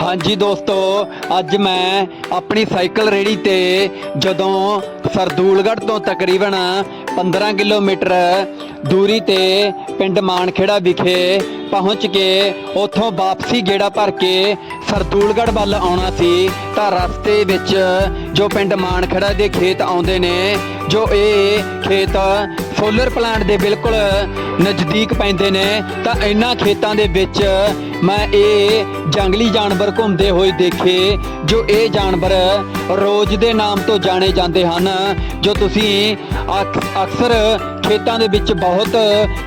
ਹਾਂਜੀ ਦੋਸਤੋ, ਅੱਜ ਮੈਂ ਆਪਣੀ ਸਾਈਕਲ ਰੇੜੀ ਤੇ ਜਦੋਂ ਸਰਦੂਲਗੜ੍ਹ ਤੋਂ ਤਕਰੀਬਨ 15 ਕਿਲੋਮੀਟਰ ਦੂਰੀ ਤੇ ਪਿੰਡ ਮਾਨਖੇੜਾ ਵਿਖੇ ਪਹੁੰਚ ਕੇ ਉੱਥੋਂ ਵਾਪਸੀ ਗੇੜਾ ਭਰ ਕੇ ਸਰਦੂਲਗੜ੍ਹ ਵੱਲ ਆਉਣਾ ਸੀ, ਤਾਂ ਰਸਤੇ ਵਿੱਚ ਜੋ ਪਿੰਡ ਮਾਨਖੇੜਾ ਦੇ ਖੇਤ ਆਉਂਦੇ ਨੇ, ਜੋ ਇਹ ਖੇਤ ਸੋਲਰ ਪਲਾਂਟ ਦੇ ਬਿਲਕੁਲ ਨਜ਼ਦੀਕ ਪੈਂਦੇ ਨੇ, ਤਾਂ ਇਹਨਾਂ ਖੇਤਾਂ ਦੇ ਵਿੱਚ ਮੈਂ ਇਹ ਜੰਗਲੀ ਜਾਨਵਰ ਘੁੰਮਦੇ ਹੋਏ ਦੇਖੇ, ਜੋ ਇਹ ਜਾਨਵਰ ਰੋਜ਼ ਦੇ ਨਾਮ ਤੋਂ ਜਾਣੇ ਜਾਂਦੇ ਹਨ, ਜੋ ਤੁਸੀਂ ਅਕ- ਅਕਸਰ ਖੇਤਾਂ ਦੇ ਵਿੱਚ ਬਹੁਤ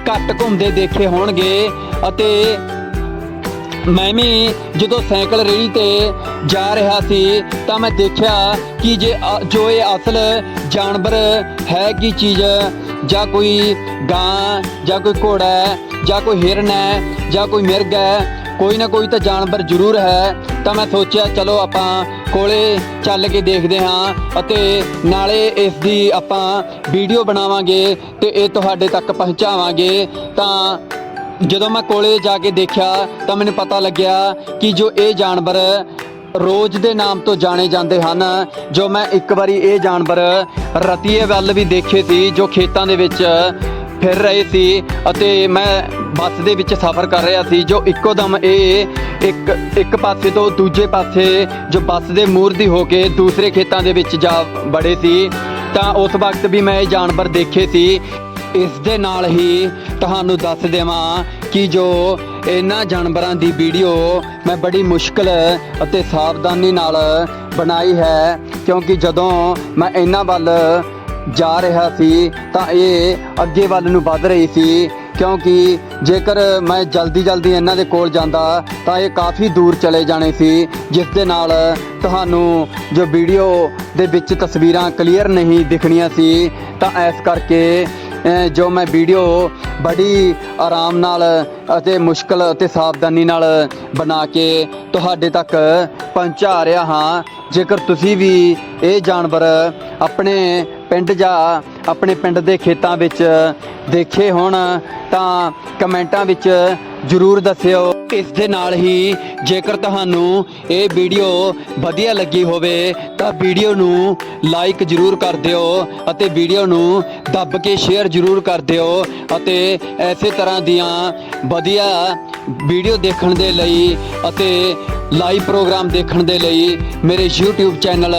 ਘੱਟ ਘੁੰਮਦੇ ਦੇਖੇ ਹੋਣਗੇ, ਅਤੇ ਮੈਂ ਵੀ ਜਦੋਂ ਸਾਈਕਲ ਰੇੜੀ ਤੇ ਜਾ ਰਿਹਾ ਸੀ, ਤਾਂ ਮੈਂ ਦੇਖਿਆ ਕਿ ਜੇ, ਜੋ ਇਹ ਅਸਲ ਜਾਨਵਰ ਹੈ ਕੀ ਚੀਜ਼ ਜਾਂ ਕੋਈ ਗਾਂ, ਜਾਂ ਕੋਈ ਘੋੜਾ ਹੈ, ਜਾਂ ਕੋਈ ਹਿਰਨ ਹੈ, ਜਾਂ ਕੋਈ ਮਿਰਗ ਹੈ, ਕੋਈ ਨਾ ਕੋਈ ਤਾਂ ਜਾਨਵਰ ਜ਼ਰੂਰ ਹੈ। ਤਾਂ ਮੈਂ ਸੋਚਿਆ, ਚਲੋ ਆਪਾਂ ਕੋਲੇ ਚੱਲ ਕੇ ਦੇਖਦੇ ਹਾਂ ਅਤੇ ਨਾਲੇ ਇਸ ਦੀ ਆਪਾਂ ਵੀਡੀਓ ਬਣਾਵਾਂਗੇ ਤੇ ਇਹ ਤੁਹਾਡੇ ਤੱਕ ਪਹੁੰਚਾਵਾਂਗੇ। ਤਾਂ ਜਦੋਂ ਮੈਂ ਕੋਲੇ ਜਾ ਕੇ ਦੇਖਿਆ, ਤਾਂ ਮੈਨੂੰ ਪਤਾ ਲੱਗਿਆ ਕਿ ਜੋ ਇਹ ਜਾਨਵਰ ਰੋਜ਼ ਦੇ ਨਾਮ ਤੋਂ ਜਾਣੇ ਜਾਂਦੇ ਹਨ। ਜੋ ਮੈਂ ਇੱਕ ਵਾਰੀ ਇਹ ਜਾਨਵਰ ਰਤੀਏ ਵੱਲ ਵੀ ਦੇਖੇ ਸੀ, ਜੋ ਖੇਤਾਂ ਦੇ ਵਿੱਚ ਫਿਰ ਰਹੇ ਸੀ ਅਤੇ ਮੈਂ ਬੱਸ ਦੇ ਵਿੱਚ ਸਫ਼ਰ ਕਰ ਰਿਹਾ ਸੀ, ਜੋ ਇੱਕੋ ਦਮ ਇਹ ਇੱਕ ਇੱਕ ਪਾਸੇ ਤੋਂ ਦੂਜੇ ਪਾਸੇ ਜੋ ਬੱਸ ਦੇ ਮੂਰ ਦੀ ਹੋ ਕੇ ਦੂਸਰੇ ਖੇਤਾਂ ਦੇ ਵਿੱਚ ਜਾ ਬੜੇ ਸੀ। ਤਾਂ ਉਸ ਵਕਤ ਵੀ ਮੈਂ ਇਹ ਜਾਨਵਰ ਦੇਖੇ ਸੀ ਇਸ ਦੇ ਨਾਲ ਹੀ ਤੁਹਾਨੂੰ ਦੱਸ ਦੇਵਾਂ ਕਿ ਜੋ ਇਹਨਾਂ ਜਾਨਵਰਾਂ ਦੀ ਵੀਡੀਓ ਮੈਂ ਬੜੀ ਮੁਸ਼ਕਲ ਅਤੇ ਸਾਵਧਾਨੀ ਨਾਲ ਬਣਾਈ ਹੈ, ਕਿਉਂਕਿ ਜਦੋਂ ਮੈਂ ਇਹਨਾਂ ਵੱਲ ਜਾ ਰਿਹਾ ਸੀ, ਤਾਂ ਇਹ ਅੱਗੇ ਵੱਲ ਨੂੰ ਵੱਧ ਰਹੀ ਸੀ, ਕਿਉਂਕਿ ਜੇਕਰ ਮੈਂ ਜਲਦੀ ਜਲਦੀ ਇਹਨਾਂ ਦੇ ਕੋਲ ਜਾਂਦਾ, ਤਾਂ ਇਹ ਕਾਫੀ ਦੂਰ ਚਲੇ ਜਾਣੇ ਸੀ, ਜਿਸ ਦੇ ਨਾਲ ਤੁਹਾਨੂੰ ਜੋ ਵੀਡੀਓ ਦੇ ਵਿੱਚ ਤਸਵੀਰਾਂ ਕਲੀਅਰ ਨਹੀਂ ਦਿਖਣੀਆਂ ਸੀ, ਤਾਂ ਇਸ ਕਰਕੇ ਜੋ ਮੈਂ ਵੀਡੀਓ ਬੜੀ ਆਰਾਮ ਨਾਲ ਅਤੇ ਮੁਸ਼ਕਲ ਅਤੇ ਸਾਵਧਾਨੀ ਨਾਲ ਬਣਾ ਕੇ ਤੁਹਾਡੇ ਤੱਕ ਪਹੁੰਚਾ ਰਿਹਾ ਹਾਂ। ਜੇਕਰ ਤੁਸੀਂ ਵੀ ਇਹ ਜਾਨਵਰ ਆਪਣੇ ਪਿੰਡ ਜਾਂ ਆਪਣੇ ਪਿੰਡ ਦੇ ਖੇਤਾਂ ਵਿੱਚ ਦੇਖੇ ਹੋਣ ਤਾਂ ਕਮੈਂਟਾਂ ਵਿੱਚ ਜਰੂਰ ਦੱਸਿਓ। ਇਸ ਦੇ ਨਾਲ ਹੀ ਜੇਕਰ ਤੁਹਾਨੂੰ ਇਹ ਵੀਡੀਓ ਵਧੀਆ ਲੱਗੀ ਹੋਵੇ ਤਾਂ ਵੀਡੀਓ ਨੂੰ ਲਾਈਕ ਜਰੂਰ ਕਰ ਦਿਓ ਅਤੇ ਵੀਡੀਓ ਨੂੰ ਦੱਬ ਕੇ ਸ਼ੇਅਰ ਜਰੂਰ ਕਰ ਦਿਓ ਅਤੇ ਐਸੇ ਤਰ੍ਹਾਂ ਦੀਆਂ ਵਧੀਆ ਵੀਡੀਓ ਦੇਖਣ ਦੇ ਲਈ ਅਤੇ ਲਾਈਵ ਪ੍ਰੋਗਰਾਮ ਦੇਖਣ ਦੇ ਲਈ ਮੇਰੇ YouTube channel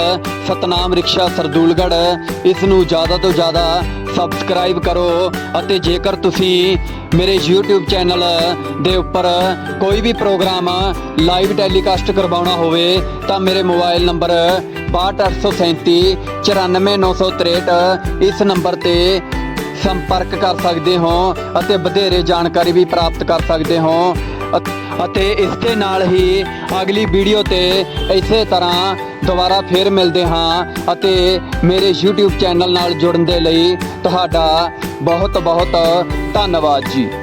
Satnam rickshaw Sardulgarh ਇਸ ਨੂੰ ਜ਼ਿਆਦਾ ਤੋਂ ਜ਼ਿਆਦਾ ਸਬਸਕ੍ਰਾਈਬ ਕਰੋ ਅਤੇ ਜੇਕਰ ਤੁਸੀਂ ਮੇਰੇ YouTube ਚੈਨਲ ਦੇ ਉੱਪਰ ਕੋਈ ਵੀ ਪ੍ਰੋਗਰਾਮ ਲਾਈਵ ਟੈਲੀਕਾਸਟ ਕਰਵਾਉਣਾ ਹੋਵੇ, ਤਾਂ ਮੇਰੇ ਮੋਬਾਈਲ ਨੰਬਰ 62837 94963 ਇਸ ਨੰਬਰ ਤੇ ਸੰਪਰਕ ਕਰ ਸਕਦੇ ਹੋ ਅਤੇ ਵਧੇਰੇ ਜਾਣਕਾਰੀ ਵੀ ਪ੍ਰਾਪਤ ਕਰ ਸਕਦੇ ਹੋ। ਅਤੇ ਇਸ ਦੇ ਨਾਲ ਹੀ ਅਗਲੀ ਵੀਡੀਓ ਤੇ ਇਸੇ ਤਰ੍ਹਾਂ ਦੁਬਾਰਾ ਫੇਰ ਮਿਲਦੇ ਹਾਂ ਅਤੇ ਮੇਰੇ YouTube ਚੈਨਲ ਨਾਲ ਜੁੜਨ ਦੇ ਲਈ ਤੁਹਾਡਾ ਬਹੁਤ ਬਹੁਤ ਧੰਨਵਾਦ ਜੀ।